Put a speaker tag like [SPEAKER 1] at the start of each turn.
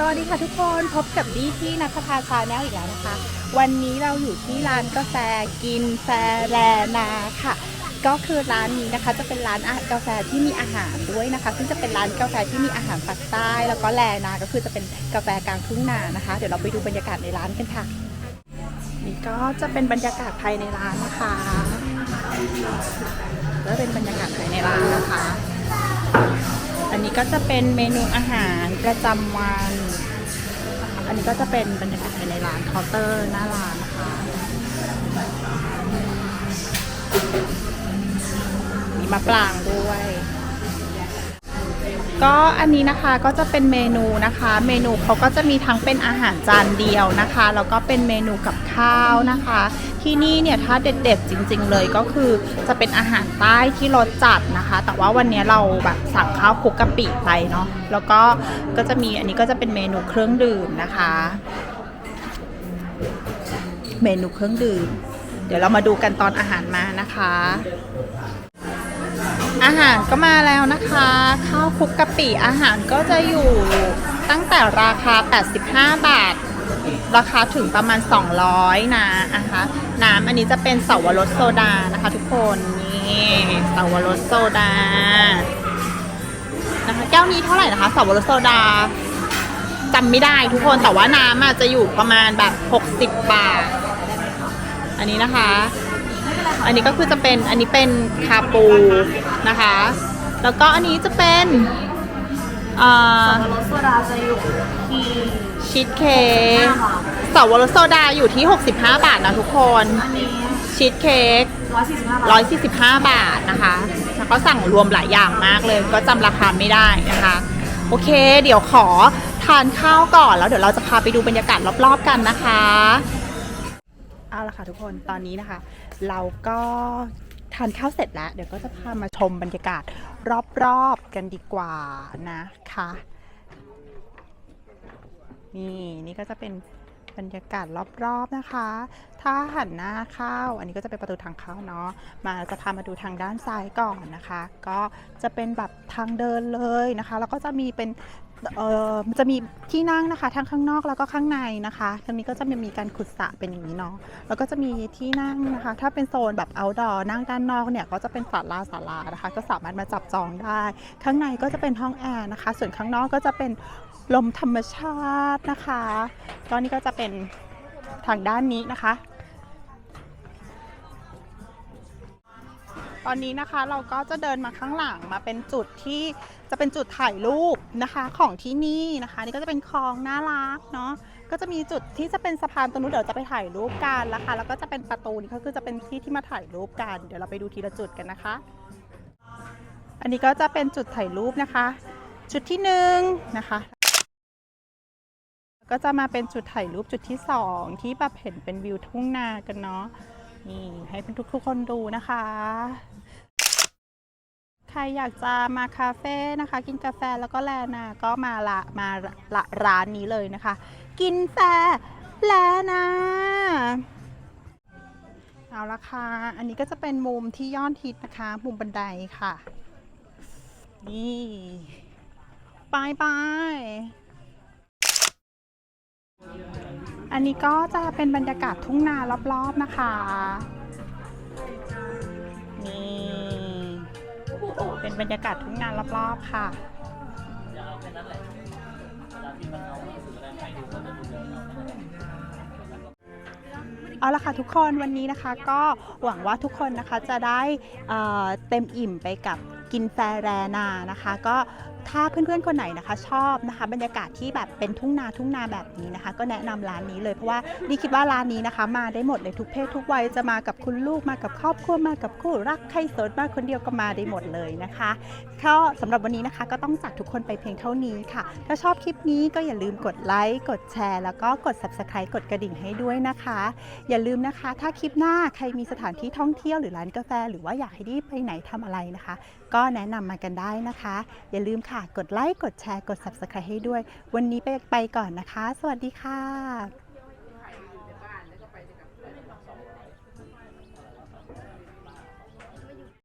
[SPEAKER 1] สวัสดีค่ะทุกคนพบกับดีที่นัทภาชาแนลอีกแล้วนะคะ วันนี้เราอยู่ที่ร้านกาแฟกินแฟแลนาค่ะ ก็คือร้านนี้นะคะจะเป็นร้านกาแฟที่มีอาหารด้วยนะคะ ซึ่งจะเป็นร้านกาแฟที่มีอาหารปักใต้แล้วก็แลนาก็คือจะเป็นกาแฟกลางทุ่งนานะคะ เดี๋ยวเราไปดูบรรยากาศในร้านกันค่ะ นี่ก็จะเป็นบรรยากาศภายในร้านนะคะก็เป็นบรรยากาศภายในร้านนะคะอันนี้ก็จะเป็นเมนูอาหารประจำวัน อันนี้ก็จะเป็นบรรยากาศภายในร้านเคาน์เตอร์หน้าร้านนะคะมีมะปรางด้วย ก็อันนี้นะคะก็จะเป็นเมนูนะคะ เมนูเขาก็จะมีทั้งเป็นอาหารจานเดียวนะคะแล้วก็เป็นเมนูกับข้าวนะคะ ที่นี่เนี่ยถ้าเด็ดๆจริง ๆ เลยก็คือจะเป็นอาหารใต้ที่รสจัดนะคะ แต่ว่าวันนี้เราแบบสั่งข้าวคลุกกะปิไปเนาะแล้วก็ก็จะมีอันนี้ก็จะเป็นเมนูเครื่องดื่มนะคะ เมนูเครื่องดื่ม เดี๋ยวเรามาดูกันตอนอาหารมานะคะ อาหารก็มาแล้วนะคะ ข้าวคลุกกะปิอาหารก็จะอยู่ตั้งแต่ราคา 85 บาท ราคาถึงประมาณ 200 นะนะคะน้ำอันนี้จะเป็นเสาวรสโซดานะคะทุกคนนี่เสาวรสโซดานะคะแก้วนี้เท่าไหร่นะคะเสาวรสโซดาจำไม่ได้ทุกคนแต่ว่าน้ำอาจจะอยู่ประมาณแบบ 60 บาท อันนี้นะคะ อันนี้ก็คือจะเป็นอันนี้เป็นคาปูนะคะ แล้วก็อันนี้จะเป็นเอ่อ
[SPEAKER 2] รสโซดาจะอยู่ที่
[SPEAKER 1] ชีสเค้กเสาวรสโซดาอยู่ที่ 65 บาทนะทุกคน
[SPEAKER 2] อันนี้
[SPEAKER 1] ชีสเค้ก
[SPEAKER 2] ร้อยสี่สิบห้าบาท
[SPEAKER 1] 145 บาทนะคะ แล้วก็สั่งรวมหลายอย่างมากเลยก็จำราคาไม่ได้นะคะ โอเค เดี๋ยวขอทานข้าวก่อนแล้วเดี๋ยวเราจะพาไปดูบรรยากาศรอบๆกันนะคะ เอาละค่ะทุกคนตอนนี้นะคะ เราก็ทานข้าวเสร็จแล้ว เดี๋ยวก็จะพามาชมบรรยากาศรอบๆกันดีกว่านะคะนี่นี่ก็จะเป็นบรรยากาศรอบๆนะคะ ถ้าหันหน้าเข้า อันนี้ก็จะเป็นประตูทางเข้าเนาะ มาจะพามาดูทางด้านซ้ายก่อนนะคะ ก็จะเป็นแบบทางเดินเลยนะคะ แล้วก็จะมีเป็น เออมันจะมีที่นั่งนะคะ ทั้งข้างนอกแล้วก็ข้างในนะคะตรงนี้ก็จะมีการขุดสระเป็นอย่างนี้เนาะแล้วก็จะมีที่นั่งนะคะ ถ้าเป็นโซนแบบ outdoor นั่งด้านนอกเนี่ยก็จะเป็นศาลาศาลานะคะ ก็สามารถมาจับจองได้ ข้างในก็จะเป็นห้องแอร์นะคะ ส่วนข้างนอกก็จะเป็นลมธรรมชาตินะคะตอนนี้ก็จะเป็นทางด้านนี้นะคะ ตอนนี้นะคะเราก็จะเดินมาข้างหลังมาเป็นจุดที่จะเป็นจุดถ่ายรูปนะคะของที่นี่นะคะ นี่ก็จะเป็นคลองน่ารักเนาะก็จะมีจุดที่จะเป็นสะพานตรงนู้นเดี๋ยวจะไปถ่ายรูปกันแล้วค่ะแล้วก็จะเป็นประตูนี่ก็คือจะเป็นที่ที่มาถ่ายรูปกัน เดี๋ยวเราไปดูทีละจุดกันนะคะ อันนี้ก็จะเป็นจุดถ่ายรูปนะคะ จุดที่หนึ่งนะคะก็จะมาเป็นจุดถ่ายรูปจุดที่สองที่แบบเห็นเป็นวิวทุ่งนากันเนาะ นี่ให้เป็นทุกๆคนดูนะคะ ใครอยากจะมาคาเฟ่นะคะ กินกาแฟแล้วก็แลนาก็มาละมาละร้านนี้เลยนะคะ กินแฟแลนาเอาละค่ะ อันนี้ก็จะเป็นมุมที่ยอดฮิตนะคะ มุมบันไดค่ะ นี่ไปไป อันนี้ก็จะเป็นบรรยากาศทุ่งนารอบๆนะคะ นี่ เป็นบรรยากาศทุ่งนารอบๆค่ะเอาละค่ะทุกคนวันนี้นะคะก็หวังว่าทุกคนนะคะจะได้เเต็มอิ่มไปกับ กินแฟแรนานะคะ ก็ถ้าเพื่อนๆคนไหนนะคะ ชอบนะคะ บรรยากาศที่แบบเป็นทุ่งนาทุ่งนาแบบนี้นะคะ ก็แนะนำร้านนี้เลยเพราะว่านี่คิดว่าร้านนี้นะคะ มาได้หมดเลยทุกเพศทุกวัยจะมากับคุณลูกมากับครอบครัวมากับคู่รักใครสดมาคนเดียวก็มาได้หมดเลยนะคะก็สำหรับวันนี้นะคะ ก็ต้องจากทุกคนไปเพียงเท่านี้ค่ะ ถ้าชอบคลิปนี้ก็อย่าลืมกดไลค์กดแชร์ แล้วก็กด subscribe กดกระดิ่งให้ด้วยนะคะ อย่าลืมนะคะ ถ้าคลิปหน้าใครมีสถานที่ท่องเที่ยวหรือร้านกาแฟ หรือว่าอยากให้ดีไปไหนทำอะไรนะคะก็ก็แนะนำมากันได้นะคะ อย่าลืมค่ะ กดไลค์ กดแชร์ กด subscribe ให้ด้วย วันนี้ไปไปก่อนนะคะ สวัสดีค่ะ